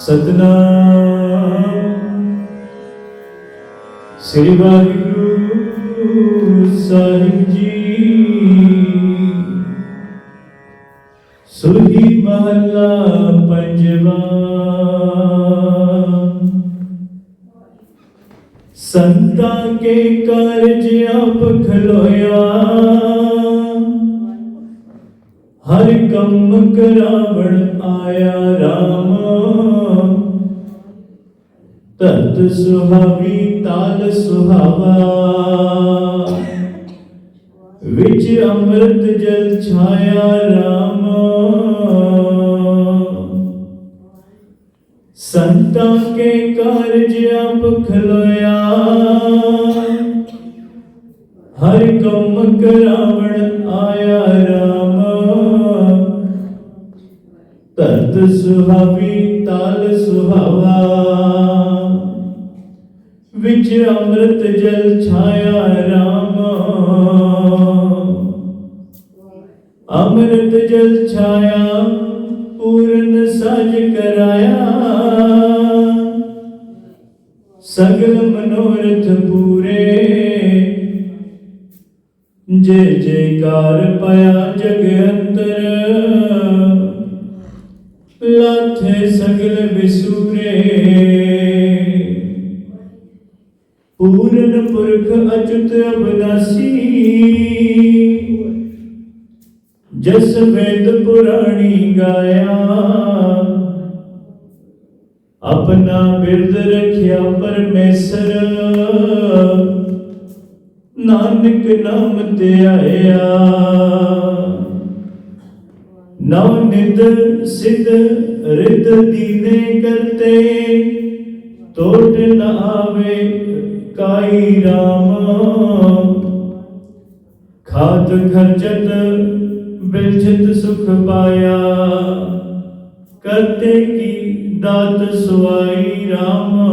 ਸਤਨਾਮ। ਸ੍ਰੀ ਵਾਹਿਗੁਰੂ ਸਾਹਿਬ ਜੀ। ਸੁਹੀ ਮਹਲਾ ਪੰਜਵਾ। ਸੰਤਾਂ ਕੇ ਕਾਰਜ ਆਪ ਖਲੋਇਆ। ਹਰ ਕੰਮ ਕਰਾਵਣ ਆਇਆ ਰਾਮ। ਤਤ ਸੁਹਾਵੀ ਤਾਲ ਸੁਹਾਵਾ। ਵਿੱਚ ਅੰਮ੍ਰਿਤ ਜਲ ਛਾਇਆ ਰਾਮ। ਸੰਤਾਂ ਕੇ ਕਾਰਜ ਆਪ ਖਲੋਇਆ। ਹਰ ਕੰਮ ਕਰਾਵਣ ਆਇਆ ਰਾਮ। ਧਰਤ ਸੁਹਾਵੀ ਤਾਲ ਸੁਹਾ ਵਿੱਚ ਅੰਮ੍ਰਿਤ ਜਲ ਛਾਇਆ ਰਾਮ। ਅੰਮ੍ਰਿਤ ਜਲ ਛਾਇਆ, ਪੂਰਨ ਸਜ ਕਰਾਇਆ। ਸਗਲ ਮਨੋਰਥ ਪੂਰੇ। ਜੇ ਜੈਕਾਰ ਪਾਇਆ ਜਗ ਅੰਤਰ, ਲਾਥੇ ਸਗਲ ਵਿਸੂਰੇ। ਪੂਰਨ ਪੁਰਖ ਅਚੁਤ ਅਬਨਾਸੀ ਜਸ ਵੇਦ ਪੁਰਾਣੀ ਗਾਇਆ। ਆਪਣਾ ਬਿਰਦ ਰਖਿਆ ਪਰਮੇਸ਼ਰ। ਨਾਨਕ ਨਾਮ ਤੇ ਆਇਆ। ਨਵ ਨਿਦ ਸਿਧ ਰਿਦ ਦੀਨੇ ਕਰਤੇ। ਟੋਟ ਨ ਆਵੇ ਕਾਈ RAM ਖਾਤ ਖਰਚਤ ਬਿਲਛਤ ਸੁਖ ਪਾਇਆ। ਕਰਤੇ ਕੀ ਦਾਤ ਸੁਆਈ ਰਾਮ।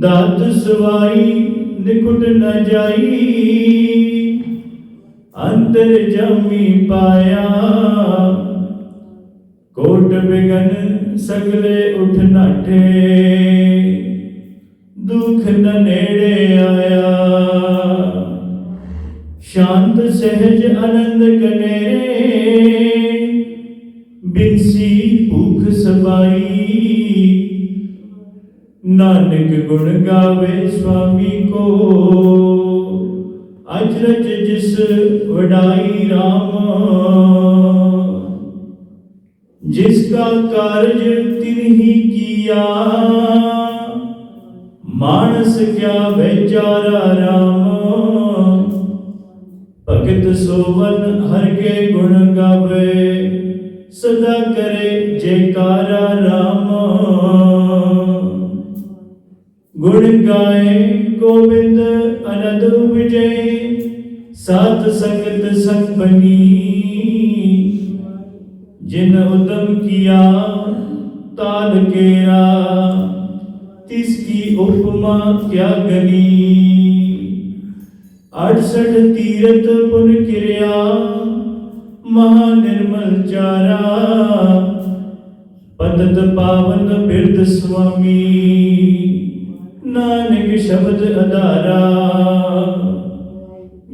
ਦਾਤ ਸੁਆਈ ਨਿਕਟ ਨ ਜਾਈ। ਅੰਤਰ ਜਮੀ ਪਾਇਆ। ਕੋਟ ਬਿਗਨ ਸਗਲੇ ਉਠ ਨਾਠੇ। ਦੁਖ ਨ ਨੇੜੇ ਆਇਆ। ਸ਼ਾਂਤ, ਸਹਿਜ, ਆਨੰਦ ਕਨੇ ਬਿਨਸੀ ਭੁਖ ਸਬਾਈ। ਨਾਨਕ ਗੁਣ ਗਾਵੇ ਸੁਆਮੀ ਕੋ। ਅਜਰਜ ਜਿਸ ਵਡਾਈ RAM ਜਿਸ ਕਾ ਕਾਰਜ ਤਿਨਹੀ ਕੀਆ। ਮਾਨਸ ਕਿਆ ਵਿਚਾਰਾ ਰਾਮ। ਭਗਤ ਸੋਵਨ ਹਰ ਕੇ ਗੁਣ ਗਾਵੇ। ਸਦਾ ਕਰੇ ਜੈਕਾਰਾ ਰਾਮ। ਗੁਣ ਗਾਏ ਗੋਬਿੰਦ ਅਨੰਦ ਵਿਜੇ ਸਾਤ ਸੰਗਤ ਸੰਗ ਬਨੀ ਜਿਨ ਉਦਮ ਕੀਆ ਤਾਲ ਕੇਰਾ, ਤਿਸ ਕੀ ਉਪਮਾ ਕਿਆ ਗਨੀ? 68 ਤੀਰਥ ਪੁਨ ਕਿਰਿਆ ਮਹਾ ਨਿਰਮਲ ਚਾਰਾ ਪਤਤ ਪਾਵਨ ਬਿਰਧ ਸੁਆਮੀ, ਨਾਨਕ ਸ਼ਬਦ ਅਧਾਰਾ।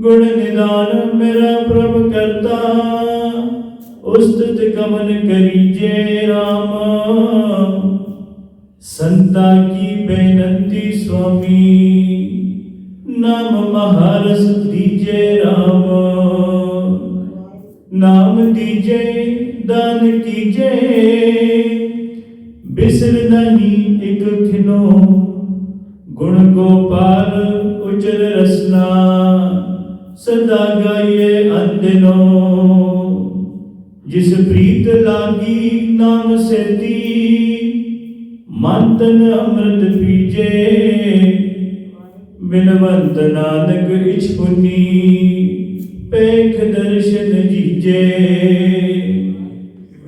ਗੁਣ ਨਿਦਾਨ ਮੇਰਾ ਪ੍ਰਭ ਕਰਤਾ। ਉਸਤਤ ਕਮਨ ਕਰੀਜੇ ਰਾਮ। ਸੰਤਾ ਕੀ ਬੇਨਤੀ ਸੁਆਮੀ, ਨਾਮ ਮਹਾਰਸ ਦੀਜੇ RAM ਨਾਮ ਦੀਜੇ, ਦਾਨ ਕੀਜੇ, ਬਿਸਰ ਨਹੀਂ ਇਕ ਖਿਨੋ। ਗੁਣ ਗੋਪਾਲ ਉਚਰ ਰਸਨਾ, ਸਦਾ ਗਾਈਏ ਅੰਦਨੋ। ਜਿਸ ਪ੍ਰੀਤ ਲਾਗੀ ਨਾਮ ਸੇਤੀ ਮਨ ਤਨ ਅੰਮ੍ਰਿਤ ਪੀਜੇ, ਬਿਨਵੰਤ ਨਾਨਕ ਇਛ ਪੁਨੀ, ਪੇਖ ਦਰਸ਼ਨ ਜੀਜੇ।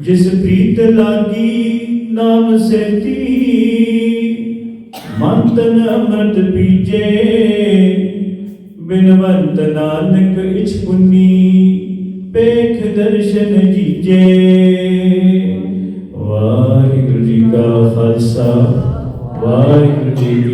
ਜਿਸ ਪ੍ਰੀਤ ਲਾਗੀ ਨਾਮ ਸੇਤੀ ਮਨ ਤਨ ਅੰਮ੍ਰਿਤ ਪੀਜੇ, ਬਿਨਵੰਤ ਨਾਨਕ ਇਛ ਪੁਨੀ। ਪੇਖ ਦਰਸ਼ਨ ਜੀਜੇ। ਵਾਹਿਗੁਰੂ ਜੀ ਕਾ ਖਾਲਸਾ ਵਾਹਿਗੁਰੂ ਜੀ